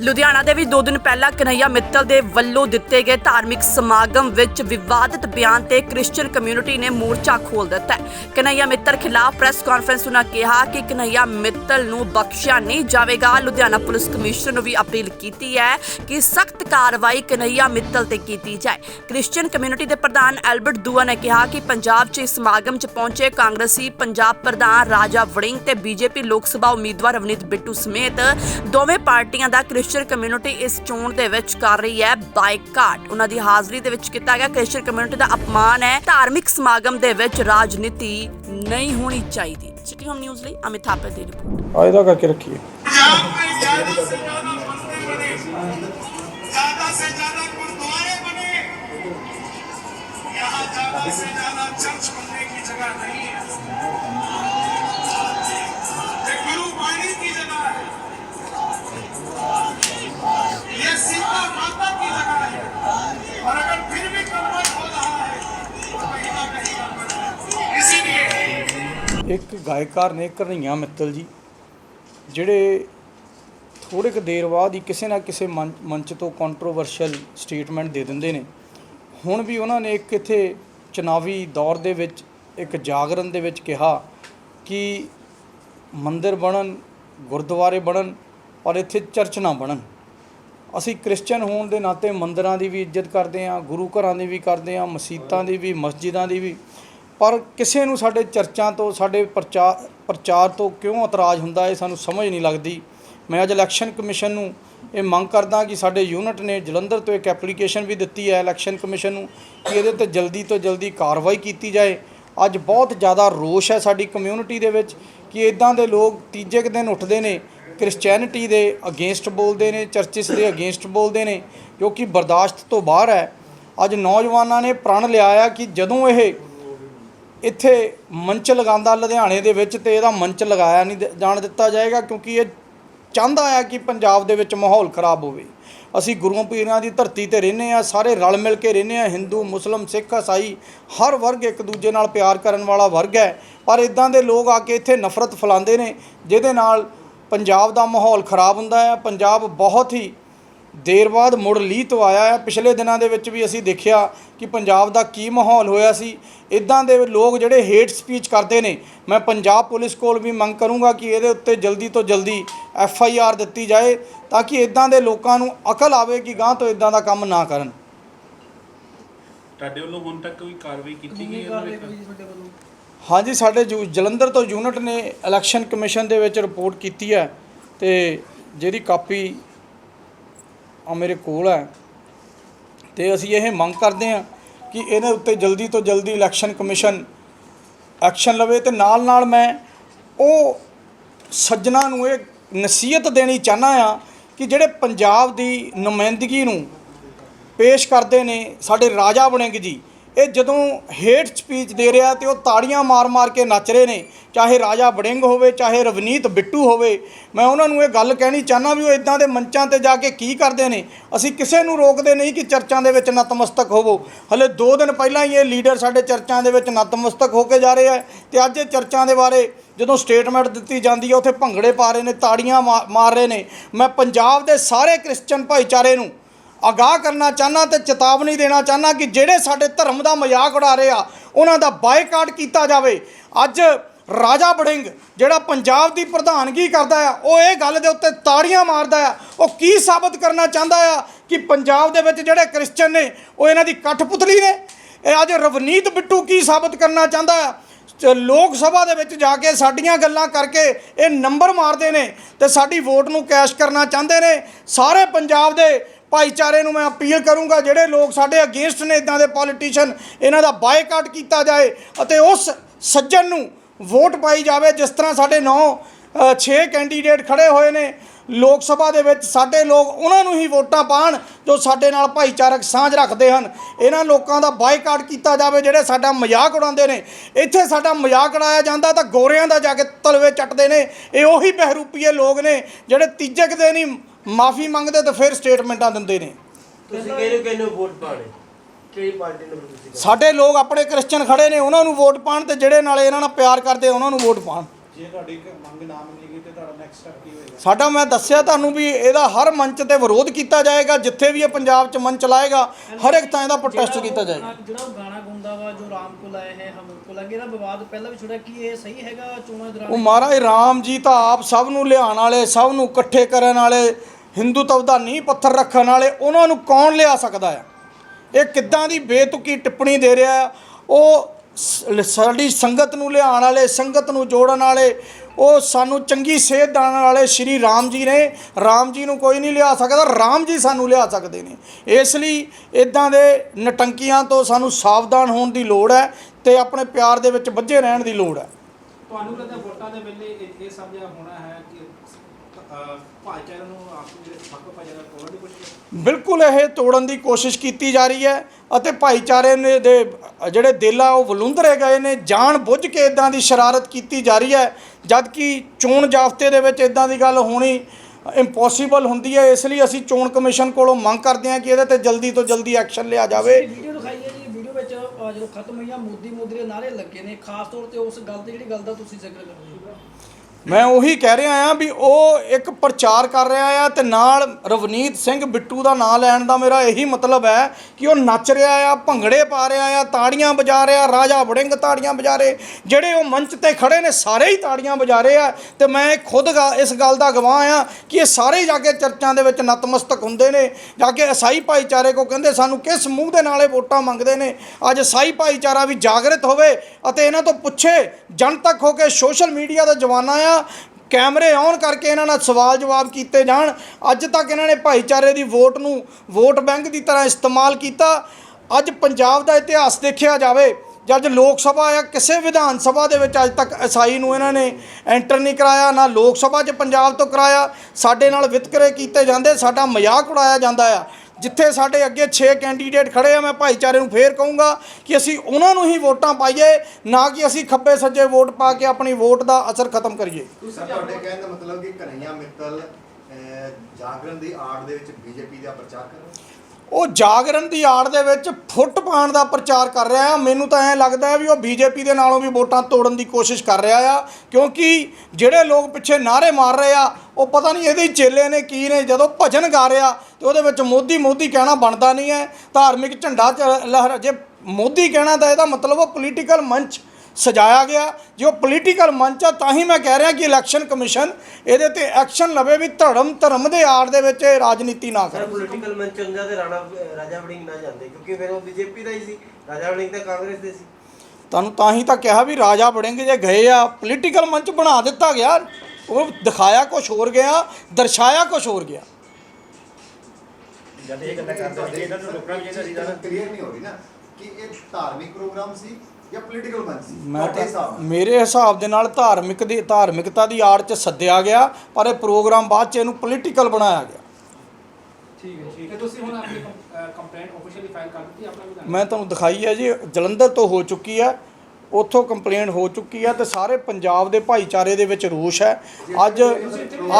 ਲੁਧਿਆਣਾ ਦੇ ਵੀ 2 ਦਿਨ ਪਹਿਲਾਂ ਕਨਈਆ ਮਿੱਤਲ ਦੇ ਵੱਲੋਂ ਦਿੱਤੇ ਗਏ ਧਾਰਮਿਕ ਸਮਾਗਮ ਵਿੱਚ ਵਿਵਾਦਿਤ ਬਿਆਨ ਤੇ ਕ੍ਰਿਸਚੀਅਨ ਕਮਿਊਨਿਟੀ ਨੇ ਮੋਰਚਾ ਖੋਲ ਦਿੱਤਾ ਹੈ। ਕਨਈਆ ਮਿੱਤਲ ਖਿਲਾਫ ਪ੍ਰੈਸ ਕਾਨਫਰੰਸ ਉਹਨਾਂ ਕਿਹਾ ਕਿ ਕਨਈਆ ਮਿੱਤਲ ਨੂੰ ਬਖਸ਼ਿਆ ਨਹੀਂ ਜਾਵੇਗਾ। ਲੁਧਿਆਣਾ ਪੁਲਿਸ ਕਮਿਸ਼ਨਰ ਨੂੰ ਵੀ ਅਪੀਲ ਕੀਤੀ ਹੈ ਕਿ ਸਖਤ ਕਾਰਵਾਈ ਕਨਈਆ ਮਿੱਤਲ ਤੇ ਕੀਤੀ ਜਾਏ। ਕ੍ਰਿਸਚੀਅਨ ਕਮਿਊਨਿਟੀ ਦੇ ਪ੍ਰਧਾਨ ਐਲਬਰਟ ਦੂਆ ਨੇ ਕਿਹਾ ਕਿ ਪੰਜਾਬ 'ਚ ਇਸ ਸਮਾਗਮ 'ਚ ਪਹੁੰਚੇ ਕਾਂਗਰਸੀ ਪੰਜਾਬ ਪ੍ਰਧਾਨ ਰਾਜਾ ਵੜਿੰਗ ਤੇ ਬੀਜੇਪੀ ਲੋਕ ਸਭਾ ਉਮੀਦਵਾਰ ਰਵਨੀਤ ਬਿੱਟੂ ਸਮੇਤ ਦੋਵੇਂ ਪਾਰਟੀਆਂ ਦਾ ਕ੍ਰਿਸਚੀਅਨ ਕਮਿਊਨਿਟੀ ਇਸ ਚੋਣ ਦੇ ਵਿੱਚ ਕਰ ਰਹੀ ਹੈ ਬਾਈਕਾਟ ਉਹਨਾਂ ਦੀ ਹਾਜ਼ਰੀ ਦੇ ਵਿੱਚ ਕੀਤਾ ਗਿਆ ਕ੍ਰਿਸਚੀਅਨ ਕਮਿਊਨਿਟੀ ਦਾ ਅਪਮਾਨ ਹੈ ਧਾਰਮਿਕ ਸਮਾਗਮ ਦੇ ਵਿੱਚ ਰਾਜਨੀਤੀ ਨਹੀਂ ਹੋਣੀ ਚਾਹੀਦੀ ਸਿਟੀ ਹੋਮ ਨਿਊਜ਼ ਲਈ ਅਮਿਤ ਥਾਪਰ ਦੀ ਰਿਪੋਰਟ ਆਇਦਾ ਕਰਕੇ ਰੱਖੀਏ पंजाब में ज्यादा से ज्यादा मंदिर बने ज्यादा से ज्यादा गुरुद्वारे बने यहाँ ज्यादा से ज्यादा चर्च बनने की जगह नहीं है ਇੱਕ ਗਾਇਕਾਰ ਨੇ ਘਰਈਆਂ ਮਿੱਤਲ ਜੀ, ਜਿਹੜੇ ਥੋੜੇ ਕੁ ਦੇਰ ਬਾਅਦ ਹੀ ਕਿਸੇ ਨਾ ਕਿਸੇ ਮੰਚ ਤੋਂ ਕੰਟਰੋਵਰਸ਼ੀਅਲ ਸਟੇਟਮੈਂਟ ਦੇ ਦਿੰਦੇ ਨੇ। ਹੁਣ ਵੀ ਉਹਨਾਂ ਨੇ ਇੱਕ ਇੱਥੇ ਚੁਣਾਵੀ ਦੌਰ ਦੇ ਵਿੱਚ, ਇੱਕ ਜਾਗਰਣ ਦੇ ਵਿੱਚ ਕਿਹਾ ਕਿ ਮੰਦਿਰ ਬਣਨ, ਗੁਰਦੁਆਰੇ ਬਣਨ ਔਰ ਇੱਥੇ ਚਰਚ ਨਾ ਬਣਨ। ਅਸੀਂ ਕ੍ਰਿਸਚੀਅਨ ਹੋਣ ਦੇ ਨਾਤੇ ਮੰਦਿਰਾਂ ਦੀ ਵੀ ਇੱਜ਼ਤ ਕਰਦੇ ਹਾਂ, ਗੁਰੂ ਘਰਾਂ ਦੀ ਵੀ ਕਰਦੇ ਹਾਂ, ਮਸੀਤਾਂ ਦੀ ਵੀ, ਮਸਜਿਦਾਂ ਦੀ ਵੀ। ਪਰ ਕਿਸੇ ਨੂੰ ਸਾਡੇ ਚਰਚਾਂ ਤੋਂ, ਸਾਡੇ ਪ੍ਰਚਾਰ ਪ੍ਰਚਾਰ ਤੋਂ ਕਿਉਂ ਇਤਰਾਜ਼ ਹੁੰਦਾ ਇਹ ਸਾਨੂੰ ਸਮਝ ਨਹੀਂ ਲੱਗਦੀ। ਮੈਂ ਅੱਜ ਇਲੈਕਸ਼ਨ ਕਮਿਸ਼ਨ ਨੂੰ ਇਹ ਮੰਗ ਕਰਦਾ ਕਿ ਸਾਡੇ ਯੂਨਿਟ ਨੇ ਜਲੰਧਰ ਤੋਂ ਇੱਕ ਐਪਲੀਕੇਸ਼ਨ ਵੀ ਦਿੱਤੀ ਹੈ ਇਲੈਕਸ਼ਨ ਕਮਿਸ਼ਨ ਨੂੰ ਕਿ ਇਹਦੇ ਤੇ ਜਲਦੀ ਤੋਂ ਜਲਦੀ ਕਾਰਵਾਈ ਕੀਤੀ ਜਾਏ। ਅੱਜ ਬਹੁਤ ਜ਼ਿਆਦਾ ਰੋਸ਼ ਹੈ ਸਾਡੀ ਕਮਿਊਨਿਟੀ ਦੇ ਵਿੱਚ ਕਿ ਇਦਾਂ ਦੇ ਲੋਕ ਤੀਜੇ ਕੁ ਦਿਨ ਉੱਠਦੇ ਨੇ ਕ੍ਰਿਸਚੀਅਨਿਟੀ ਦੇ ਅਗੇਂਸਟ ਬੋਲਦੇ ਨੇ, ਚਰਚਿਸ ਦੇ ਅਗੇਂਸਟ ਬੋਲਦੇ ਨੇ ਜੋ ਕਿ ਬਰਦਾਸ਼ਤ ਤੋਂ ਬਾਹਰ ਹੈ। ਅੱਜ ਨੌਜਵਾਨਾਂ ਨੇ ਪ੍ਰਣ ਲਿਆ ਆ ਕਿ ਜਦੋਂ ਇਹ ਇੱਥੇ ਮੰਚ ਲਗਾਉਂਦਾ ਲੁਧਿਆਣੇ ਦੇ ਵਿੱਚ ਤੇ ਇਹਦਾ ਮੰਚ ਲਗਾਇਆ ਨਹੀਂ ਜਾਣ ਦਿੱਤਾ ਜਾਏਗਾ ਕਿਉਂਕਿ ਇਹ ਚਾਹੁੰਦਾ ਆ ਕਿ ਪੰਜਾਬ ਦੇ ਵਿੱਚ ਮਾਹੌਲ ਖਰਾਬ ਹੋਵੇ। ਅਸੀਂ ਗੁਰੂਆਂ ਪੀਰਾਂ ਦੀ ਧਰਤੀ ਤੇ ਰਹਿੰਦੇ ਆ ਸਾਰੇ ਰਲ ਮਿਲ ਕੇ ਰਹਿੰਦੇ ਆ ਹਿੰਦੂ, ਮੁਸਲਮ, ਸਿੱਖ ਇਸਾਈ ਹਰ ਵਰਗ ਇੱਕ ਦੂਜੇ ਨਾਲ ਪਿਆਰ ਕਰਨ ਵਾਲਾ ਵਰਗ ਹੈ। ਪਰ ਇਦਾਂ ਦੇ ਲੋਕ ਆ ਕੇ ਇੱਥੇ ਨਫ਼ਰਤ ਫੈਲਾਉਂਦੇ ਨੇ, ਜਿਹਦੇ ਨਾਲ ਪੰਜਾਬ ਦਾ ਮਾਹੌਲ ਖਰਾਬ ਹੁੰਦਾ ਹੈ। ਪੰਜਾਬ ਬਹੁਤ ਹੀ ਦੇਰ ਬਾਅਦ ਮੁੜ ਲੀਹ ਤੋਂ ਆਇਆ ਹੈ ਪਿਛਲੇ ਦਿਨਾਂ ਦੇ ਵਿੱਚ ਵੀ ਅਸੀਂ ਦੇਖਿਆ ਕਿ ਪੰਜਾਬ ਦਾ ਕੀ ਮਾਹੌਲ ਹੋਇਆ ਸੀ। ਇਦਾਂ ਦੇ ਲੋਕ ਜਿਹੜੇ ਹੇਟ ਸਪੀਚ ਕਰਦੇ ਨੇ ਮੈਂ ਪੰਜਾਬ ਪੁਲਿਸ ਕੋਲ ਵੀ ਮੰਗ ਕਰੂੰਗਾ ਕਿ ਇਹਦੇ ਉੱਤੇ ਜਲਦੀ ਤੋਂ ਜਲਦੀ ਐਫ ਆਈ ਆਰ ਦਿੱਤੀ ਜਾਏ ਤਾਂ ਕਿ ਇਦਾਂ ਦੇ ਲੋਕਾਂ ਨੂੰ ਅਕਲ ਆਵੇ ਕਿ ਗਾਂ ਤੋਂ ਇਦਾਂ ਦਾ ਕੰਮ ਨਾ ਕਰਨ। ਤੁਹਾਡੇ ਵੱਲੋਂ ਹੁਣ ਤੱਕ ਕੋਈ ਕਾਰਵਾਈ ਕੀਤੀ ਗਈ ਹੈ ਹਾਂਜੀ ਸਾਡੇ ਜਲੰਧਰ ਤੋਂ ਯੂਨਿਟ ਨੇ ਇਲੈਕਸ਼ਨ ਕਮਿਸ਼ਨ ਦੇ ਵਿੱਚ ਰਿਪੋਰਟ ਕੀਤੀ ਹੈ ਤੇ ਜਿਹਦੀ ਕਾਪੀ ਆ ਮੇਰੇ ਕੋਲ ਹੈ। ਤੇ ਅਸੀਂ ਇਹ ਮੰਗ ਕਰਦੇ ਹਾਂ ਕਿ ਇਹਦੇ ਉੱਤੇ ਜਲਦੀ ਤੋਂ ਜਲਦੀ ਇਲੈਕਸ਼ਨ ਕਮਿਸ਼ਨ ਐਕਸ਼ਨ ਲਵੇ ਤੇ ਨਾਲ ਨਾਲ ਮੈਂ ਉਹ ਸੱਜਣਾ ਨੂੰ ਇਹ ਨਸੀਹਤ ਦੇਣੀ ਚਾਹਨਾ ਆ ਕਿ ਜਿਹੜੇ ਪੰਜਾਬ ਦੀ ਨੁਮਾਇੰਦਗੀ ਨੂੰ ਪੇਸ਼ ਕਰਦੇ ਨੇ, ਸਾਡੇ ਰਾਜਾ ਵੜਿੰਗ ਜੀ ਇਹ ਜਦੋਂ ਹੇਟ ਸਪੀਚ ਦੇ ਰਿਹਾ ਤੇ ਉਹ ਤਾੜੀਆਂ ਮਾਰ-ਮਾਰ ਕੇ ਨੱਚ ਰਹੇ ਨੇ, ਚਾਹੇ ਰਾਜਾ ਵੜਿੰਗ ਹੋਵੇ, ਚਾਹੇ ਰਵਨੀਤ ਬਿੱਟੂ ਹੋਵੇ, ਮੈਂ ਉਹਨਾਂ ਨੂੰ ਇਹ ਗੱਲ ਕਹਿਣੀ ਚਾਹਨਾ ਵੀ ਉਹ ਇਦਾਂ ਦੇ ਮੰਚਾਂ ਤੇ ਜਾ ਕੇ ਕੀ ਕਰਦੇ ਨੇ? ਅਸੀਂ ਕਿਸੇ ਨੂੰ ਰੋਕਦੇ ਨਹੀਂ ਕਿ ਚਰਚਾਂ ਦੇ ਵਿੱਚ ਨਤਮਸਤਕ ਹੋਵੋ। ਹਲੇ 2 ਦਿਨ ਪਹਿਲਾਂ ਹੀ ਇਹ ਲੀਡਰ ਸਾਡੇ ਚਰਚਾਂ ਦੇ ਵਿੱਚ ਨਤਮਸਤਕ ਹੋ ਕੇ ਜਾ ਰਹੇ ਆ ਤੇ ਅੱਜ ਇਹ ਚਰਚਾਂ ਦੇ ਬਾਰੇ ਜਦੋਂ ਸਟੇਟਮੈਂਟ ਦਿੱਤੀ ਜਾਂਦੀ ਹੈ ਉੱਥੇ ਭੰਗੜੇ ਪਾ ਰਹੇ ਨੇ, ਤਾੜੀਆਂ ਮਾ- ਮਾਰ ਰਹੇ ਨੇ। ਮੈਂ ਪੰਜਾਬ ਦੇ ਸਾਰੇ ਕ੍ਰਿਸਚੀਅਨ ਭਾਈਚਾਰੇ ਨੂੰ ਆਗਾਹ ਕਰਨਾ ਚਾਹਨਾ ਤੇ ਚੇਤਾਵਨੀ ਦੇਣਾ ਚਾਹਨਾ ਕਿ ਜਿਹੜੇ ਸਾਡੇ ਧਰਮ ਦਾ ਮਜ਼ਾਕ ਉਡਾ ਰਹੇ ਆ, ਉਹਨਾਂ ਦਾ ਬਾਈਕਾਟ ਕੀਤਾ ਜਾਵੇ। ਅੱਜ ਰਾਜਾ ਬੜਿੰਗ ਜਿਹੜਾ ਪੰਜਾਬ ਦੀ ਪ੍ਰਧਾਨਗੀ ਕਰਦਾ ਆ, ਉਹ ਇਹ ਗੱਲ ਦੇ ਉੱਤੇ ਤਾੜੀਆਂ ਮਾਰਦਾ ਆ। ਉਹ ਕੀ ਸਾਬਤ ਕਰਨਾ ਚਾਹੁੰਦਾ ਆ ਕਿ ਪੰਜਾਬ ਦੇ ਵਿੱਚ ਜਿਹੜੇ ਕ੍ਰਿਸਚੀਅਨ ਨੇ, ਉਹ ਇਹਨਾਂ ਦੀ ਕਠਪੁਤਲੀ ਨੇ? ਇਹ ਅੱਜ ਰਵਨੀਤ ਬਿੱਟੂ ਕੀ ਸਾਬਤ ਕਰਨਾ ਚਾਹੁੰਦਾ ਆ? ਲੋਕ ਸਭਾ ਦੇ ਵਿੱਚ ਜਾ ਕੇ ਸਾਡੀਆਂ ਗੱਲਾਂ ਕਰਕੇ ਇਹ ਨੰਬਰ ਮਾਰਦੇ ਨੇ ਤੇ ਸਾਡੀ ਵੋਟ ਨੂੰ ਕੈਸ਼ ਕਰਨਾ ਚਾਹੁੰਦੇ ਨੇ। ਸਾਰੇ ਪੰਜਾਬ ਦੇ ਭਾਈਚਾਰੇ ਨੂੰ ਮੈਂ ਅਪੀਲ ਕਰੂੰਗਾ ਜਿਹੜੇ ਲੋਕ ਸਾਡੇ ਅਗੇਂਸਟ ਨੇ ਇਦਾਂ ਦੇ ਪੋਲੀਟੀਸ਼ੀਅਨ ਇਹਨਾਂ ਦਾ ਬਾਈਕਾਟ ਕੀਤਾ ਜਾਏ ਅਤੇ ਉਸ ਸੱਜਣ ਨੂੰ ਵੋਟ ਪਾਈ ਜਾਵੇ ਜਿਸ ਤਰ੍ਹਾਂ ਸਾਡੇ 9 6 ਕੈਂਡੀਡੇਟ ਖੜੇ ਹੋਏ ਨੇ। ਲੋਕ ਸਭਾ ਦੇ ਵਿੱਚ ਸਾਡੇ ਲੋਕ ਉਹਨਾਂ ਨੂੰ ਹੀ ਵੋਟਾਂ ਪਾਣ ਜੋ ਸਾਡੇ ਨਾਲ ਭਾਈਚਾਰਕ ਸਾਂਝ ਰੱਖਦੇ ਹਨ। ਇਹਨਾਂ ਲੋਕਾਂ ਦਾ ਬਾਈਕਾਟ ਕੀਤਾ ਜਾਵੇ ਜਿਹੜੇ ਸਾਡਾ ਮਜ਼ਾਕ ਉਡਾਉਂਦੇ ਨੇ। ਇੱਥੇ ਸਾਡਾ ਮਜ਼ਾਕ ਉਡਾਇਆ ਜਾਂਦਾ ਤਾਂ ਗੋਰਿਆਂ ਦਾ ਜਾ ਕੇ ਤਲਵੇ ਚੱਟਦੇ ਨੇ। ਇਹ ਉਹੀ ਬਹਿਰੂਪੀਏ ਲੋਕ ਨੇ ਜਿਹੜੇ ਤੀਜੇ ਕੁ ਦਿਨ ਹੀ ਮਾਫੀ ਮੰਗਦੇ ਤੇ ਫਿਰ ਸਟੇਟਮੈਂਟਾਂ ਦਿੰਦੇ ਨੇ। ਤੁਸੀਂ ਕਿਹਨੂੰ ਕਿਹਨੂੰ ਵੋਟ ਪਾਣੇ ਕਿਹੜੀ ਪਾਰਟੀ ਨੂੰ ਤੁਸੀਂ ਸਾਡੇ ਲੋਕ ਆਪਣੇ ਕ੍ਰਿਸਚੀਅਨ ਖੜੇ ਨੇ ਉਹਨਾਂ ਨੂੰ ਵੋਟ ਪਾਣ ਤੇ ਜਿਹੜੇ ਨਾਲ ਇਹਨਾਂ ਨਾਲ ਪਿਆਰ ਕਰਦੇ ਉਹਨਾਂ ਨੂੰ ਵੋਟ ਪਾਣ ਜੇ ਤੁਹਾਡੀ ਇੱਕ ਮੰਗ ਨਾ ਮੰਨੀ ਤੇ ਤੁਹਾਡਾ ਨੈਕਸਟ ਸਟੈਪ ਕੀ ਹੋਏਗਾ? ਸਾਡਾ ਮੈਂ ਦੱਸਿਆ ਤੁਹਾਨੂੰ ਵੀ ਇਹਦਾ ਹਰ ਮੰਚ ਤੇ ਵਿਰੋਧ ਕੀਤਾ ਜਾਏਗਾ ਜਿੱਥੇ ਵੀ ਇਹ ਪੰਜਾਬ 'ਚ ਮੰਚ ਲਾਏਗਾ ਹਰ ਇੱਕ ਥਾਂ ਇਹਦਾ ਪ੍ਰੋਟੈਸਟ ਕੀਤਾ ਜਾਏਗਾ। ਜਿਹੜਾ ਉਹ ਗਾਣਾ ਗਾਉਂਦਾ ਵਾ ਜੋ ਰਾਮ ਕੋ ਲਾਏ ਹੈ ਹਮ ਕੋ ਲੱਗੇ ਇਹਦਾ ਵਿਵਾਦ ਪਹਿਲਾਂ ਵੀ ਛੁੜਿਆ ਕਿ ਇਹ ਸਹੀ ਹੈਗਾ ਚੋਣਾਂ ਦੌਰਾਨ? ਉਹ ਮਹਾਰਾਜ ਰਾਮ ਜੀ ਤਾਂ ਆਪ ਸਭ ਨੂੰ ਲਿਆਉਣ ਵਾਲੇ ਸਭ ਨੂੰ ਇਕੱਠੇ ਕਰਨ ਵਾਲੇ ਹਿੰਦੂਤਵ ਦਾ ਨੀਂਹ ਪੱਥਰ ਰੱਖਣ ਵਾਲੇ ਉਹਨਾਂ ਨੂੰ ਕੌਣ ਲਿਆ ਸਕਦਾ ਹੈ ਇਹ ਕਿੱਦਾਂ ਦੀ ਬੇਤੁਕੀ ਟਿੱਪਣੀ ਦੇ ਰਿਹਾ ਉਹ ਸਾਡੀ ਸੰਗਤ ਨੂੰ ਲਿਆਉਣ ਵਾਲੇ, ਸੰਗਤ ਨੂੰ ਜੋੜਨ ਵਾਲੇ, ਉਹ ਸਾਨੂੰ ਚੰਗੀ ਸੇਧ ਦੇਣ ਵਾਲੇ ਸ਼੍ਰੀ ਰਾਮ ਜੀ ਨੇ। ਰਾਮ ਜੀ ਨੂੰ ਕੋਈ ਨਹੀਂ ਲਿਆ ਸਕਦਾ, ਰਾਮ ਜੀ ਸਾਨੂੰ ਲਿਆ ਸਕਦੇ ਨੇ। ਇਸ ਲਈ ਇਦਾਂ ਦੇ ਨਟੰਕੀਆਂ ਤੋਂ ਸਾਨੂੰ ਸਾਵਧਾਨ ਹੋਣ ਦੀ ਲੋੜ ਹੈ ਤੇ ਆਪਣੇ ਪਿਆਰ ਦੇ ਵਿੱਚ ਵੱਜੇ ਰਹਿਣ ਦੀ ਲੋੜ ਹੈ। ਤੁਹਾਨੂੰ ਲੱਗਦਾ ਵੋਟਾਂ ਦੇ ਵੇਲੇ ਇਹ ਇਹ ਹੋਣਾ ਹੈ ਕਿ ਭਾਈਚਾਰੇ ਨੂੰ ਆਪਸ ਵਿੱਚ ਫੱਕ ਭਾਈਚਾਰਾ ਤੋੜਨ ਦੀ ਕੋਸ਼ਿਸ਼ ਹੈ ਬਿਲਕੁਲ ਇਹ ਤੋੜਨ ਦੀ ਕੋਸ਼ਿਸ਼ ਕੀਤੀ ਜਾ ਰਹੀ ਹੈ ਅਤੇ ਭਾਈਚਾਰੇ ਨੇ ਦੇ ਜਿਹੜੇ ਦਿਲ ਆ ਉਹ ਵਲੂੰਧਰੇ ਗਏ ਨੇ ਜਾਣ ਬੁੱਝ ਕੇ ਇਦਾਂ ਦੀ ਸ਼ਰਾਰਤ ਕੀਤੀ ਜਾ ਰਹੀ ਹੈ ਜਦ ਕਿ ਚੋਣ ਜਾਬਤੇ ਦੇ ਵਿੱਚ ਇਦਾਂ ਦੀ ਗੱਲ ਹੋਣੀ ਇੰਪੋਸੀਬਲ ਹੁੰਦੀ ਹੈ ਇਸ ਲਈ ਅਸੀਂ ਚੋਣ ਕਮਿਸ਼ਨ ਕੋਲੋਂ ਮੰਗ ਕਰਦੇ ਹਾਂ ਕਿ ਇਹਦੇ ਤੇ ਜਲਦੀ ਤੋਂ ਜਲਦੀ ਐਕਸ਼ਨ ਲਿਆ ਜਾਵੇ। ਵੀਡੀਓ ਦਿਖਾਈ ਹੈ ਜੀ ਵੀਡੀਓ ਵਿੱਚ ਜਦੋਂ ਖਤਮ ਹੋਈਆਂ ਮੋਦੀ ਮੋਦੀ ਦੇ ਨਾਰੇ ਲੱਗੇ ਨੇ ਖਾਸ ਤੌਰ ਤੇ ਉਸ ਗੱਲ ਤੇ ਜਿਹੜੀ ਗੱਲ ਦਾ ਤੁਸੀਂ ਜ਼ਿਕਰ ਕਰ ਰਹੇ ਹੋ। ਮੈਂ ਉਹੀ ਕਹਿ ਰਿਹਾ ਆ ਵੀ ਉਹ ਇੱਕ ਪ੍ਰਚਾਰ ਕਰ ਰਿਹਾ ਆ ਤੇ ਨਾਲ ਰਵਨੀਤ ਸਿੰਘ ਬਿੱਟੂ ਦਾ ਨਾਂ ਲੈਣ ਦਾ ਮੇਰਾ ਇਹੀ ਮਤਲਬ ਹੈ ਕਿ ਉਹ ਨੱਚ ਰਿਹਾ ਆ, ਭੰਗੜੇ ਪਾ ਰਿਹਾ ਆ, ਤਾੜੀਆਂ ਵਜਾ ਰਿਹਾ, ਰਾਜਾ ਵੜਿੰਗ ਤਾੜੀਆਂ ਵਜਾ ਰਹੇ। ਜਿਹੜੇ ਉਹ ਮੰਚ ਤੇ ਖੜੇ ਨੇ, ਸਾਰੇ ਹੀ ਤਾੜੀਆਂ ਵਜਾ ਰਹੇ ਆ ਤੇ ਮੈਂ ਖੁਦ ਗਾ- ਇਸ ਗੱਲ ਦਾ ਗਵਾਹ ਆ ਕਿ ਇਹ ਸਾਰੇ ਹੀ ਜਾ ਕੇ ਚਰਚਾਂ ਦੇ ਵਿੱਚ ਨਤਮਸਤਕ ਹੁੰਦੇ ਨੇ। ਜਾ ਕੇ ਈਸਾਈ ਭਾਈਚਾਰੇ ਕੋ ਕਹਿੰਦੇ ਸਾਨੂੰ ਕਿਸ ਮੂੰਹ ਦੇ ਨਾਲੇ ਵੋਟਾਂ ਮੰਗਦੇ ਨੇ। ਅੱਜ ਈਸਾਈ ਭਾਈਚਾਰਾ ਵੀ ਜਾਗਰਿਤ ਹੋਵੇ ਅਤੇ ਇਹਨਾਂ ਤੋਂ ਪੁੱਛੇ ਜਨਤਕ ਹੋ ਕੇ ਸੋਸ਼ਲ ਮੀਡੀਆ ਦਾ ਜਵਾਨਾ ਆ ਕੈਮਰੇ ਔਨ ਕਰਕੇ ਇਹਨਾਂ ਨਾਲ ਸਵਾਲ ਜਵਾਬ ਕੀਤੇ ਜਾਣ। ਅੱਜ ਤੱਕ ਇਹਨਾਂ ਨੇ ਭਾਈਚਾਰੇ ਦੀ ਵੋਟ ਨੂੰ ਵੋਟ ਬੈਂਕ ਦੀ ਤਰ੍ਹਾਂ ਇਸਤੇਮਾਲ ਕੀਤਾ। ਅੱਜ ਪੰਜਾਬ ਦਾ ਇਤਿਹਾਸ ਦੇਖਿਆ ਜਾਵੇ ਜਦ ਲੋਕ ਸਭਾ ਆ ਕਿਸੇ ਵਿਧਾਨ ਸਭਾ ਦੇ ਵਿੱਚ ਅੱਜ ਤੱਕ ਈਸਾਈ ਨੂੰ ਇਹਨਾਂ ਨੇ ਐਂਟਰ ਨਹੀਂ ਕਰਾਇਆ, ਨਾ ਲੋਕ ਸਭਾ 'ਚ ਪੰਜਾਬ ਤੋਂ ਕਰਾਇਆ। ਸਾਡੇ ਨਾਲ ਵਿਤਕਰੇ ਕੀਤੇ ਜਾਂਦੇ, ਸਾਡਾ ਮਜ਼ਾਕ ਉਡਾਇਆ ਜਾਂਦਾ ਆ। ਜਿੱਥੇ ਸਾਡੇ ਅੱਗੇ 6 ਕੈਂਡੀਡੇਟ ਖੜੇ ਆ, ਮੈਂ ਭਾਈਚਾਰੇ ਨੂੰ ਫੇਰ ਕਹੂੰਗਾ ਕਿ ਅਸੀਂ ਉਹਨਾਂ ਨੂੰ ਹੀ ਵੋਟਾਂ ਪਾਈਏ, ਨਾ ਕਿ ਅਸੀਂ ਖੱਬੇ ਸੱਜੇ ਵੋਟ ਪਾ ਕੇ ਆਪਣੀ ਵੋਟ ਦਾ ਅਸਰ ਖਤਮ ਕਰੀਏ। ਸਰ, ਤੁਹਾਡੇ ਕਹਿਣ ਦਾ ਮਤਲਬ ਕਿ ਕਨਈਆ ਮਿੱਤਲ ਜਾਗਰਣ ਦੀ ਆੜ ਦੇ ਵਿੱਚ ਬੀਜੇਪੀ ਦਾ ਪ੍ਰਚਾਰ ਕਰ ਰਹੇ ਉਹ ਜਾਗਰਣ ਦੀ ਆੜ ਦੇ ਵਿੱਚ ਫੁੱਟ ਪਾਉਣ ਦਾ ਪ੍ਰਚਾਰ ਕਰ ਰਿਹਾ ਆ। ਮੈਨੂੰ ਤਾਂ ਐਂ ਲੱਗਦਾ ਹੈ ਵੀ ਉਹ ਬੀਜੇਪੀ ਦੇ ਨਾਲੋਂ ਵੀ ਵੋਟਾਂ ਤੋੜਨ ਦੀ ਕੋਸ਼ਿਸ਼ ਕਰ ਰਿਹਾ ਆ। ਕਿਉਂਕਿ ਜਿਹੜੇ ਲੋਕ ਪਿੱਛੇ ਨਾਅਰੇ ਮਾਰ ਰਹੇ ਆ, ਉਹ ਪਤਾ ਨਹੀਂ ਇਹਦੇ ਚੇਲੇ ਨੇ, ਕੀ ਨੇ, ਜਦੋਂ ਭਜਨ ਗਾ ਰਿਹਾ ਤੇ ਉਹਦੇ ਵਿੱਚ ਮੋਦੀ ਮੋਦੀ ਕਹਿਣਾ ਬਣਦਾ ਨਹੀਂ ਹੈ। ਧਾਰਮਿਕ ਝੰਡਾ ਚ ਲਹਿਰਾ, ਜੇ ਮੋਦੀ ਕਹਿਣਾ ਤਾਂ ਇਹਦਾ ਮਤਲਬ ਉਹ ਪੋਲੀਟੀਕਲ ਮੰਚ ਸਜਾਇਆ ਗਿਆ। ਜੋ ਪੋਲੀਟੀਕਲ ਮੰਚ ਆ ਤਾਂ ਹੀ ਮੈਂ ਕਹਿ ਰਿਹਾ ਕਿ ਇਲੈਕਸ਼ਨ ਕਮਿਸ਼ਨ ਇਹਦੇ ਤੇ ਐਕਸ਼ਨ ਲਵੇ ਵੀ ਧਰਮ ਧਰਮ ਦੇ ਆੜ ਦੇ ਵਿੱਚ ਇਹ ਰਾਜਨੀਤੀ ਨਾ ਕਰੇ। ਪੋਲੀਟੀਕਲ ਮੰਚ ਹੁੰਦਾ ਤੇ ਰਾਣਾ ਰਾਜਾ ਵੜਿੰਗ ਨਾ ਜਾਂਦੇ ਕਿਉਂਕਿ ਫਿਰ ਉਹ ਬੀਜੇਪੀ ਦਾ ਹੀ ਸੀ ਰਾਜਾ ਵੜਿੰਗ ਤਾਂ ਕਾਂਗਰਸ ਦੇ ਸੀ। ਤੁਹਾਨੂੰ ਤਾਂ ਹੀ ਤਾਂ ਕਿਹਾ ਵੀ ਰਾਜਾ ਵੜਿੰਗ ਜੇ ਗਏ ਆ ਪੋਲੀਟੀਕਲ ਮੰਚ ਬਣਾ ਦਿੱਤਾ ਗਿਆ ਉਹ ਦਿਖਾਇਆ ਕੁਝ ਹੋਰ ਗਿਆ ਦਰਸਾਇਆ ਕੁਝ ਹੋਰ ਗਿਆ। ਜਦ ਇਹ ਗੱਲਾਂ ਕਰਦੇ ਇਹਨਾਂ ਨੂੰ ਰੋਕਣਾ ਚਾਹੀਦਾ ਕਲੀਅਰ ਨਹੀਂ ਹੋ ਰਹੀ ਨਾ ਕਿ ਇਹ ਧਾਰਮਿਕ ਪ੍ਰੋਗਰਾਮ ਸੀ ਜਾਂ ਪੋਲੀਟੀਕਲ ਮੰਚ ਸੀ? ਮੈਂ ਤੁਹਾਡੇ ਹਿਸਾਬ ਤਾਂ ਨਾਲ? ਮੇਰੇ ਹਿਸਾਬ ਦੇ ਨਾਲ ਧਾਰਮਿਕ ਦੀ ਧਾਰਮਿਕਤਾ ਦੀ ਆੜ 'ਚ ਸੱਦਿਆ ਗਿਆ ਪਰ ਇਹ ਪ੍ਰੋਗਰਾਮ ਬਾਅਦ 'ਚ ਇਹਨੂੰ ਪੋਲੀਟੀਕਲ ਬਣਾਇਆ ਗਿਆ। ਠੀਕ ਹੈ ਠੀਕ ਹੈ। ਤੁਸੀਂ ਹੁਣ ਆਪਣੀ ਕੰਪਲੇਂਟ ਆਫੀਸ਼ੀਅਲੀ ਫਾਈਲ ਕਰ ਦਿੱਤੀ ਆਪਣਾ ਵਿਧਾਨ ਮੈਂ ਤੁਹਾਨੂੰ ਦਿਖਾਈ ਹੈ ਜੀ ਜਲੰਧਰ ਤੋਂ ਹੋ ਚੁੱਕੀ ਹੈ। ਉੱਥੋਂ ਕੰਪਲੇਂਟ ਹੋ ਚੁੱਕੀ ਹੈ ਤੇ ਸਾਰੇ ਪੰਜਾਬ ਦੇ ਭਾਈਚਾਰੇ ਦੇ ਵਿੱਚ ਰੋਸ਼ ਹੈ। ਅੱਜ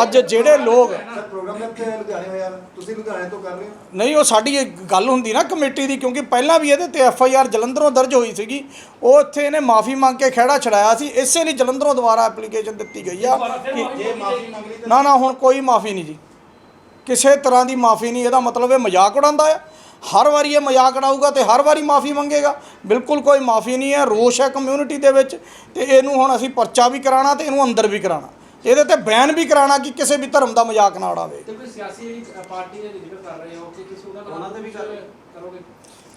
ਅੱਜ ਜਿਹੜੇ ਲੋਕ ਪ੍ਰੋਗਰਾਮ ਇੱਥੇ ਲੁਧਿਆਣੇ ਹੋਇਆ। ਤੁਸੀਂ ਲੁਧਿਆਣੇ ਤੋਂ ਕਰ ਰਹੇ ਹੋ? ਨਹੀਂ ਉਹ ਸਾਡੀ ਇਹ ਗੱਲ ਹੁੰਦੀ ਨਾ ਕਮੇਟੀ ਦੀ ਕਿਉਂਕਿ ਪਹਿਲਾਂ ਵੀ ਇਹਦੇ ਤੇ ਐਫ ਆਈ ਆਰ ਜਲੰਧਰੋਂ ਦਰਜ ਹੋਈ ਸੀਗੀ। ਉਹ ਇੱਥੇ ਇਹਨੇ ਮਾਫੀ ਮੰਗ ਕੇ ਖਹਿੜਾ ਛੜਾਇਆ ਸੀ। ਇਸੇ ਲਈ ਜਲੰਧਰੋਂ ਦੁਬਾਰਾ ਐਪਲੀਕੇਸ਼ਨ ਦਿੱਤੀ ਗਈ ਆ ਕਿ ਜੇ ਮਾਫੀ ਮੰਗ ਲਈ ਨਾ ਨਾ ਹੁਣ ਕੋਈ ਮਾਫੀ ਨਹੀਂ ਜੀ। ਕਿਸੇ ਤਰ੍ਹਾਂ ਦੀ ਮਾਫੀ ਨਹੀਂ। ਇਹਦਾ ਮਤਲਬ ਇਹ ਮਜ਼ਾਕ ਉਡਾਉਂਦਾ ਹੈ ਹਰ ਵਾਰੀ ਇਹ ਮਜ਼ਾਕ ਉਡਾਊਗਾ ਤੇ ਹਰ ਵਾਰੀ ਮਾਫੀ ਮੰਗੇਗਾ। ਬਿਲਕੁਲ ਕੋਈ ਮਾਫੀ ਨਹੀਂ ਹੈ ਰੋਸ਼ ਹੈ ਕਮਿਊਨਿਟੀ ਦੇ ਵਿੱਚ ਤੇ ਇਹਨੂੰ ਹੁਣ ਅਸੀਂ ਪਰਚਾ ਵੀ ਕਰਾਣਾ ਤੇ ਇਹਨੂੰ ਅੰਦਰ ਵੀ ਕਰਾਣਾ ਇਹਦੇ ਤੇ ਬੈਨ ਵੀ ਕਰਾਣਾ ਕਿ ਕਿਸੇ ਵੀ ਧਰਮ ਦਾ ਮਜ਼ਾਕ ਨਾ ਉਡਾਵੇ। ਤੇ ਕੋਈ ਸਿਆਸੀ ਜਿਹੜੀ ਪਾਰਟੀ ਦੇ ਜ਼ਿਕਰ ਕਰ ਰਹੇ ਹੋ ਕਿ ਕਿਸੇ ਉਹਨਾਂ ਤੇ ਵੀ। ਕਰੋਗੇ?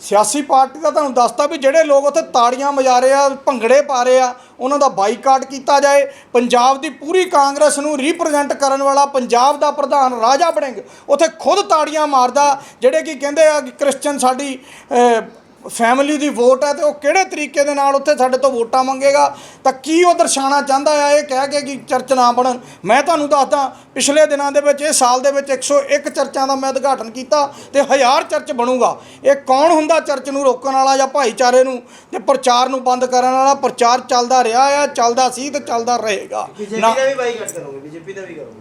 ਸਿਆਸੀ ਪਾਰਟੀ ਦਾ ਤੁਹਾਨੂੰ ਦੱਸਤਾ ਵੀ ਜਿਹੜੇ ਲੋਕ ਉੱਥੇ ਤਾੜੀਆਂ ਮਜਾ ਰਹੇ ਆ, ਭੰਗੜੇ ਪਾ ਰਹੇ ਆ, ਉਹਨਾਂ ਦਾ ਬਾਈਕਾਟ ਕੀਤਾ ਜਾਏ। ਪੰਜਾਬ ਦੀ ਪੂਰੀ ਕਾਂਗਰਸ ਨੂੰ ਰਿਪਰੈਜ਼ੈਂਟ ਕਰਨ ਵਾਲਾ ਪੰਜਾਬ ਦਾ ਪ੍ਰਧਾਨ ਰਾਜਾ ਵੜਿੰਗ ਉੱਥੇ ਖੁਦ ਤਾੜੀਆਂ ਮਾਰਦਾ, ਜਿਹੜੇ ਕਿ ਕਹਿੰਦੇ ਆ ਕਿ ਕ੍ਰਿਸਚਨ ਸਾਡੀ ਫੈਮਿਲੀ ਦੀ ਵੋਟ ਹੈ ਤੇ ਉਹ ਕਿਹੜੇ ਤਰੀਕੇ ਦੇ ਨਾਲ ਉੱਥੇ ਸਾਡੇ ਤੋਂ ਵੋਟਾਂ ਮੰਗੇਗਾ? ਤਾਂ ਕੀ ਉਹ ਦਰਸਾਉਣਾ ਚਾਹੁੰਦਾ ਆ? ਇਹ ਕਹਿ ਕੇ ਕਿ ਚਰਚ ਨਾ ਬਣਨ। ਮੈਂ ਤੁਹਾਨੂੰ ਦੱਸਦਾ ਪਿਛਲੇ ਦਿਨਾਂ ਦੇ ਵਿੱਚ ਇਹ ਸਾਲ ਦੇ ਵਿੱਚ 101 ਚਰਚਾਂ ਦਾ ਮੈਂ ਉਦਘਾਟਨ ਕੀਤਾ ਤੇ ਹਜ਼ਾਰ ਚਰਚ ਬਣੂਗਾ। ਇਹ ਕੌਣ ਹੁੰਦਾ ਚਰਚ ਨੂੰ ਰੋਕਣ ਵਾਲਾ ਜਾਂ ਭਾਈਚਾਰੇ ਨੂੰ? ਤੇ ਪ੍ਰਚਾਰ ਨੂੰ ਬੰਦ ਕਰਨ ਵਾਲਾ? ਪ੍ਰਚਾਰ ਚੱਲਦਾ ਰਿਹਾ ਆ ਚੱਲਦਾ ਸੀ ਤੇ ਚੱਲਦਾ ਰਹੇਗਾ। ਬੀਜੇਪੀ ਦਾ ਵੀ ਬਾਈਕਾਟ ਕਰੋਗੇ ਬੀਜੇਪੀ ਦਾ ਵੀ ਕਰੋਗੇ।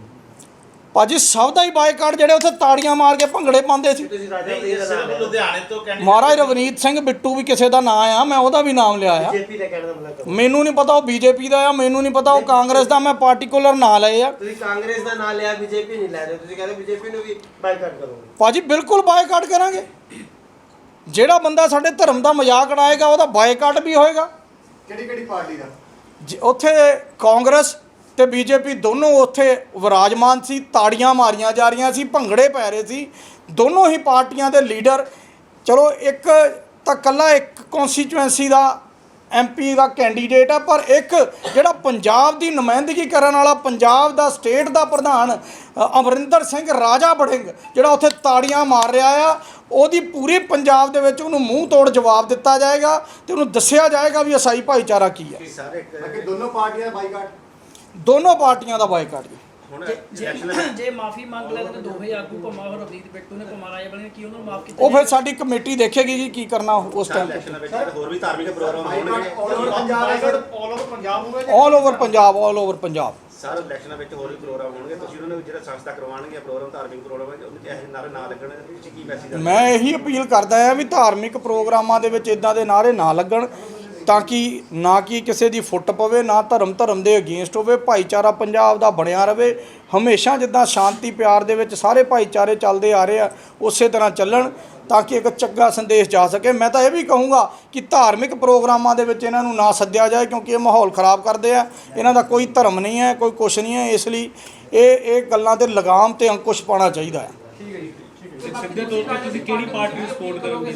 ਭਾਜੀ ਸਭ ਦਾ ਹੀ ਬਾਈਕਾਟ ਜਿਹੜੇ ਉੱਥੇ ਤਾੜੀਆਂ ਮਾਰ ਕੇ ਭੰਗੜੇ ਪਾਉਂਦੇ ਸੀ। ਲੁਧਿਆਣੇ ਤੋਂ ਕੈਂਡੀਡੇਟ ਮਹਾਰਾਜ ਰਵਨੀਤ ਸਿੰਘ ਬਿੱਟੂ ਵੀ ਕਿਸੇ ਦਾ ਨਾਂ ਆ ਮੈਂ ਉਹਦਾ ਵੀ ਨਾਮ ਲਿਆ ਆ। ਬੀਜੇਪੀ ਦਾ ਕਹਿਣ ਦਾ ਮਤਲਬ ਕਰੋ। ਮੈਨੂੰ ਨਹੀਂ ਪਤਾ ਉਹ ਬੀਜੇਪੀ ਦਾ ਆ ਮੈਨੂੰ ਨਹੀਂ ਪਤਾ ਉਹ ਕਾਂਗਰਸ ਦਾ ਮੈਂ ਪਾਰਟਿਕੂਲਰ ਨਾਂ ਲਏ ਆ। ਤੁਸੀਂ ਕਾਂਗਰਸ ਦਾ ਨਾਮ ਲਿਆ ਬੀਜੇਪੀ ਨਹੀਂ ਲੈ ਰਹੇ ਤੁਸੀਂ ਕਹਿੰਦੇ ਬੀਜੇਪੀ ਨੂੰ ਵੀ ਬਾਈਕਾਟ ਕਰੋਗੇ। ਭਾਜੀ ਬਿਲਕੁਲ ਬਾਈਕਾਟ ਕਰਾਂਗੇ। ਜਿਹੜਾ ਬੰਦਾ ਸਾਡੇ ਧਰਮ ਦਾ ਮਜ਼ਾਕ ਉਡਾਏਗਾ ਉਹਦਾ ਬਾਈਕਾਟ ਵੀ ਹੋਏਗਾ। ਕਿਹੜੀ ਕਿਹੜੀ ਪਾਰਟੀ ਦਾ? ਜ- ਉੱਥੇ ਕਾਂਗਰਸ ਤੇ ਬੀਜੇਪੀ ਦੋਨੋਂ ਉੱਥੇ ਵਿਰਾਜਮਾਨ ਸੀ, ਤਾੜੀਆਂ ਮਾਰੀਆਂ ਜਾ ਰਹੀਆਂ ਸੀ, ਭੰਗੜੇ ਪੈ ਰਹੇ ਸੀ। ਦੋਨੋਂ ਹੀ ਪਾਰਟੀਆਂ ਦੇ ਲੀਡਰ। ਚਲੋ, ਇੱਕ ਤਾਂ ਕੱਲਾ ਇੱਕ ਕਨਸਟੀਚੁਐਂਸੀ ਦਾ ਐਮਪੀ ਦਾ ਕੈਂਡੀਡੇਟ ਆ, ਪਰ ਇੱਕ ਜਿਹੜਾ ਪੰਜਾਬ ਦੀ ਨੁਮਾਇੰਦਗੀ ਕਰਨ ਵਾਲਾ, ਪੰਜਾਬ ਦਾ ਸਟੇਟ ਦਾ ਪ੍ਰਧਾਨ ਅਮਰਿੰਦਰ ਸਿੰਘ ਰਾਜਾ ਬੜਿੰਗ ਜਿਹੜਾ ਉੱਥੇ ਤਾੜੀਆਂ ਮਾਰ ਰਿਹਾ ਆ, ਉਹਦੀ ਪੂਰੀ ਪੰਜਾਬ ਦੇ ਵਿੱਚ ਉਹਨੂੰ ਮੂੰਹ ਤੋੜ ਜਵਾਬ ਦਿੱਤਾ ਜਾਏਗਾ ਤੇ ਉਹਨੂੰ ਦੱਸਿਆ ਜਾਏਗਾ ਵੀ ਅਸਾਈ ਭਾਈਚਾਰਾ ਕੀ ਹੈ। ਸਾਰੇ ਦੋਨੋਂ ਪਾਰਟੀਆਂ ਬਾਈਕਾਟ। ਦੋਨੋਂ ਪਾਰਟੀਆਂ ਦਾ ਬਾਈਕਾਟ ਜੀ। ਹੁਣ ਜੇ ਮਾਫੀ ਮੰਗ ਲੈਂਦੇ ਨੇ ਦੋਵੇਂ ਆਗੂ ਭਮਾ ਔਰ ਰਵਨੀਤ ਬਿੱਟੂ ਨੇ ਭਮਾ ਰਾਜਾ ਬਣੇ ਕੀ ਉਹਨਾਂ ਨੂੰ ਮਾਫ ਕੀਤਾ ਉਹ ਫਿਰ ਸਾਡੀ ਕਮੇਟੀ ਦੇਖੇਗੀ ਜੀ ਕੀ ਕਰਨਾ ਉਸ ਟਾਈਮ ਤੇ। ਇਲੈਕਸ਼ਨਾਂ ਵਿੱਚ ਹੋਰ ਵੀ ਧਾਰਮਿਕ ਪ੍ਰੋਗਰਾਮ ਹੋਣਗੇ। All over Punjab all over Punjab ਹੋਵੇ all over Punjab all over Punjab. ਸਾਰੇ ਇਲੈਕਸ਼ਨਾਂ ਵਿੱਚ ਹੋਰ ਵੀ ਪ੍ਰੋਗਰਾਮ ਹੋਣਗੇ। ਤੁਸੀਂ ਉਹਨਾਂ ਨੂੰ ਜਿਹੜਾ ਸੰਸਥਾ ਕਰਵਾਉਣਗੇ ਪ੍ਰੋਗਰਾਮ ਧਾਰਮਿਕ ਪ੍ਰੋਗਰਾਮ ਹੈ ਉਹਨੂੰ ਚਾਹੇ ਨਾਰੇ ਨਾ ਲੱਗਣ ਤੁਸੀਂ ਕੀ ਮੈਸੇਜ ਮੈਂ ਇਹੀ ਅਪੀਲ ਕਰਦਾ ਹਾਂ ਵੀ ਧਾਰਮਿਕ ਪ੍ਰੋਗਰਾਮਾਂ ਦੇ ਵਿੱਚ ਇਦਾਂ ਦੇ ਨਾਰੇ ਨਾ ਲੱਗਣ। ਤਾਂ ਕਿ ਨਾ ਕਿ ਕਿਸੇ ਦੀ ਫੁੱਟ ਪਵੇ, ਨਾ ਧਰਮ ਧਰਮ ਦੇ ਅਗੇਂਸਟ ਹੋਵੇ, ਭਾਈਚਾਰਾ ਪੰਜਾਬ ਦਾ ਬਣਿਆ ਰਵੇ। ਹਮੇਸ਼ਾ ਜਿੱਦਾਂ ਸ਼ਾਂਤੀ, ਪਿਆਰ ਦੇ ਵਿੱਚ ਸਾਰੇ ਭਾਈਚਾਰੇ ਚੱਲਦੇ ਆ ਰਹੇ ਆ, ਉਸੇ ਤਰ੍ਹਾਂ ਚੱਲਣ ਤਾਂ ਕਿ ਇੱਕ ਚੰਗਾ ਸੰਦੇਸ਼ ਜਾ ਸਕੇ। ਮੈਂ ਤਾਂ ਇਹ ਵੀ ਕਹੂੰਗਾ ਕਿ ਧਾਰਮਿਕ ਪ੍ਰੋਗਰਾਮਾਂ ਦੇ ਵਿੱਚ ਇਹਨਾਂ ਨੂੰ ਨਾ ਸੱਦਿਆ ਜਾਏ, ਕਿਉਂਕਿ ਇਹ ਮਾਹੌਲ ਖਰਾਬ ਕਰਦੇ ਆ। ਇਹਨਾਂ ਦਾ ਕੋਈ ਧਰਮ ਨਹੀਂ ਹੈ, ਕੋਈ ਕੁਛ ਨਹੀਂ ਹੈ, ਇਸ ਲਈ ਇਹ ਇਹ ਗੱਲਾਂ ਤੇ ਲਗਾਮ ਤੇ ਅੰਕੁਸ਼ ਪਾਉਣਾ ਚਾਹੀਦਾ ਹੈ। ਸਿੱਧੇ ਤੌਰ ਤੇ ਤੁਸੀਂ ਕਿਹੜੀ ਪਾਰਟੀ ਨੂੰ ਸਪੋਰਟ ਕਰੋਗੇ?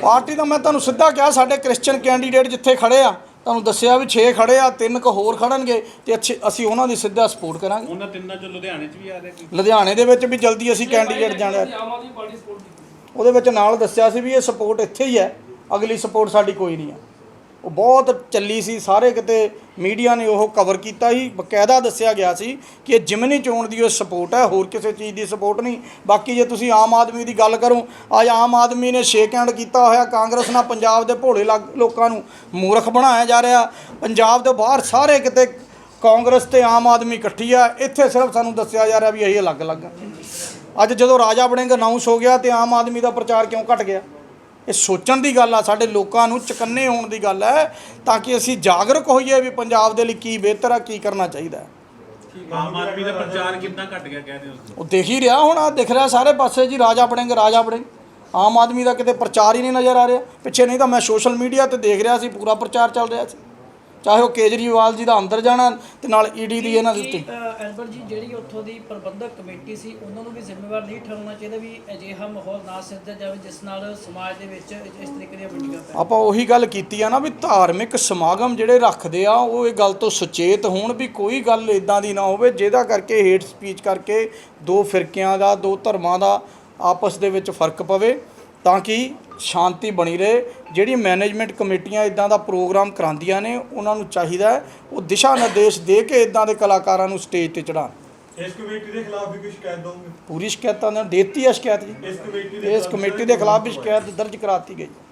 ਪਾਰਟੀ ਦਾ ਮੈਂ ਤੁਹਾਨੂੰ ਸਿੱਧਾ ਕਿਹਾ ਸਾਡੇ ਕ੍ਰਿਸਚੀਅਨ ਕੈਂਡੀਡੇਟ ਜਿੱਥੇ ਖੜੇ ਆ ਤੁਹਾਨੂੰ ਦੱਸਿਆ ਵੀ 6 ਖੜੇ ਆ ਤਿੰਨ ਕੁ ਹੋਰ ਖੜਨਗੇ ਤੇ ਅੱਛੇ ਅਸੀਂ ਉਹਨਾਂ ਦੀ ਸਿੱਧਾ ਸਪੋਰਟ ਕਰਾਂਗੇ। ਉਹਨਾਂ ਤਿੰਨਾਂ ਚੋਂ ਲੁਧਿਆਣੇ 'ਚ ਵੀ ਆ ਰਹੇ ਲੁਧਿਆਣੇ ਦੇ ਵਿੱਚ ਵੀ ਜਲਦੀ ਅਸੀਂ ਕੈਂਡੀਡੇਟ ਜਾਣਾ। ਉਹਦੇ ਵਿੱਚ ਨਾਲ ਦੱਸਿਆ ਸੀ ਵੀ ਇਹ ਸਪੋਰਟ ਇੱਥੇ ਹੀ ਹੈ ਅਗਲੀ ਸਪੋਰਟ ਸਾਡੀ ਕੋਈ ਨਹੀਂ ਹੈ। ਉਹ ਬਹੁਤ ਚੱਲੀ ਸੀ, ਸਾਰੇ ਕਿਤੇ ਮੀਡੀਆ ਨੇ ਉਹ ਕਵਰ ਕੀਤਾ ਸੀ। ਬਕਾਇਦਾ ਦੱਸਿਆ ਗਿਆ ਸੀ ਕਿ ਇਹ ਜਿਮਨੀ ਚੋਣ ਦੀ ਉਹ ਸਪੋਰਟ ਹੈ, ਹੋਰ ਕਿਸੇ ਚੀਜ਼ ਦੀ ਸਪੋਰਟ ਨਹੀਂ। ਬਾਕੀ ਜੇ ਤੁਸੀਂ ਆਮ ਆਦਮੀ ਦੀ ਗੱਲ ਕਰੋ, ਅੱਜ ਆਮ ਆਦਮੀ ਨੇ ਸ਼ੇਕ ਹੈਂਡ ਕੀਤਾ ਹੋਇਆ ਕਾਂਗਰਸ ਨਾਲ ਪੰਜਾਬ ਦੇ ਭੋਲੇ ਲੱਗ- ਲੋਕਾਂ ਨੂੰ ਮੂਰਖ ਬਣਾਇਆ ਜਾ ਰਿਹਾ। ਪੰਜਾਬ ਦੇ ਬਾਹਰ ਸਾਰੇ ਕਿਤੇ ਕਾਂਗਰਸ ਤੇ ਆਮ ਆਦਮੀ ਇਕੱਠੀ ਆ। ਇੱਥੇ ਸਿਰਫ ਸਾਨੂੰ ਦੱਸਿਆ ਜਾ ਰਿਹਾ ਵੀ ਇਹ ਅਲੱਗ-ਅਲੱਗ ਅੱਜ ਜਦੋਂ ਰਾਜਾ ਬਣੇਗ ਅਨਾਉਂਸ ਹੋ ਗਿਆ ਤੇ ਆਮ ਆਦਮੀ ਦਾ ਪ੍ਰਚਾਰ ਕਿਉਂ ਘਟ ਗਿਆ? ਇਹ ਸੋਚਣ ਦੀ ਗੱਲ ਆ ਸਾਡੇ ਲੋਕਾਂ ਨੂੰ ਚਕੰਨੇ ਹੋਣ ਦੀ ਗੱਲ ਹੈ ਤਾਂ ਕਿ ਅਸੀਂ ਜਾਗਰੂਕ ਹੋਈਏ ਵੀ ਪੰਜਾਬ ਦੇ ਲਈ ਕੀ ਬਿਹਤਰ ਆ ਕੀ ਕਰਨਾ ਚਾਹੀਦਾ ਹੈ। ਆਮ ਆਦਮੀ ਦਾ ਪ੍ਰਚਾਰ ਕਿੰਨਾ ਘਟ ਗਿਆ ਕਹਿ ਰਹੇ ਹੋ ਉਹ ਦੇਖ ਹੀ ਰਿਹਾ ਹੁਣ ਆ ਦਿਖ ਰਿਹਾ ਸਾਰੇ ਪਾਸੇ ਜੀ ਰਾਜਾ ਬਣੇਗ ਰਾਜਾ ਬਣੇਗ ਆਮ ਆਦਮੀ ਦਾ ਕਿਤੇ ਪ੍ਰਚਾਰ ਹੀ ਨਹੀਂ ਨਜ਼ਰ ਆ ਰਿਹਾ। ਪਿੱਛੇ ਨਹੀਂ ਤਾਂ ਮੈਂ ਸੋਸ਼ਲ ਮੀਡੀਆ ਤੇ ਦੇਖ ਰਿਹਾ ਸੀ ਪੂਰਾ ਪ੍ਰਚਾਰ ਚੱਲ ਰਿਹਾ ਸੀ। ਚਾਹੇ ਉਹ ਕੇਜਰੀਵਾਲ ਜੀ ਦਾ ਅੰਦਰ ਜਾਣਾ ਤੇ ਨਾਲ ਈਡੀ ਦੀ ਇਹਨਾਂ ਦੀ ਉੱਤੇ ਐਲਬਰ ਜੀ ਜਿਹੜੀ ਉੱਥੋਂ ਦੀ ਪ੍ਰਬੰਧਕ ਕਮੇਟੀ ਸੀ ਉਹਨਾਂ ਨੂੰ ਵੀ ਜ਼ਿੰਮੇਵਾਰ ਨਹੀਂ ਠਹਿਰਾਉਣਾ ਚਾਹੀਦਾ ਵੀ ਅਜਿਹਾ ਮਾਹੌਲ ਨਾ ਸਿਰਜਿਆ ਜਾਵੇ ਜਿਸ ਨਾਲ ਸਮਾਜ ਦੇ ਵਿੱਚ ਇਸ ਤਰੀਕੇ ਦੀਆਂ ਮੀਟਿੰਗਾਂ ਪੈਣ। ਆਪਾਂ ਉਹੀ ਗੱਲ ਕੀਤੀ ਆ ਨਾ ਵੀ ਧਾਰਮਿਕ ਸਮਾਗਮ ਜਿਹੜੇ ਰੱਖਦੇ ਆ ਉਹ ਇਹ ਗੱਲ ਤੋਂ ਸੁਚੇਤ ਹੋਣ ਵੀ ਕੋਈ ਗੱਲ ਇਦਾਂ ਦੀ ਨਾ ਹੋਵੇ ਜਿਹਦਾ ਕਰਕੇ ਹੇਟ ਸਪੀਚ ਕਰਕੇ ਦੋ ਫਿਰਕਿਆਂ ਦਾ ਦੋ ਧਰਮਾਂ ਦਾ ਆਪਸ ਦੇ ਵਿੱਚ ਫ਼ਰਕ ਪਵੇ ਤਾਂ ਕਿ ਸ਼ਾਂਤੀ ਬਣੀ ਰਹੇ ਜਿਹੜੀ ਮੈਨੇਜਮੈਂਟ ਕਮੇਟੀਆਂ ਇਦਾਂ ਦਾ ਪ੍ਰੋਗਰਾਮ ਕਰਾਉਂਦੀਆਂ ਨੇ ਉਹਨਾਂ ਨੂੰ ਚਾਹੀਦਾ ਉਹ ਦਿਸ਼ਾ ਨਿਰਦੇਸ਼ ਦੇ ਕੇ ਇਦਾਂ ਦੇ ਕਲਾਕਾਰਾਂ ਨੂੰ ਸਟੇਜ ਤੇ ਚੜਾਉਣ ਇਸ ਕਮੇਟੀ ਦੇ ਖਿਲਾਫ ਵੀ ਕੋਈ ਸ਼ਿਕਾਇਤ ਦੋਗੇ ਪੂਰੀ ਸ਼ਿਕਾਇਤਾਂ ਨੇ ਦੇਤੀ ਹੈ ਸ਼ਿਕਾਇਤ ਜੀ। ਇਸ ਕਮੇਟੀ ਦੇ ਇਸ ਕਮੇਟੀ ਦੇ ਖਿਲਾਫ ਵੀ ਸ਼ਿਕਾਇਤ ਦਰਜ ਕਰਾਤੀ ਗਈ।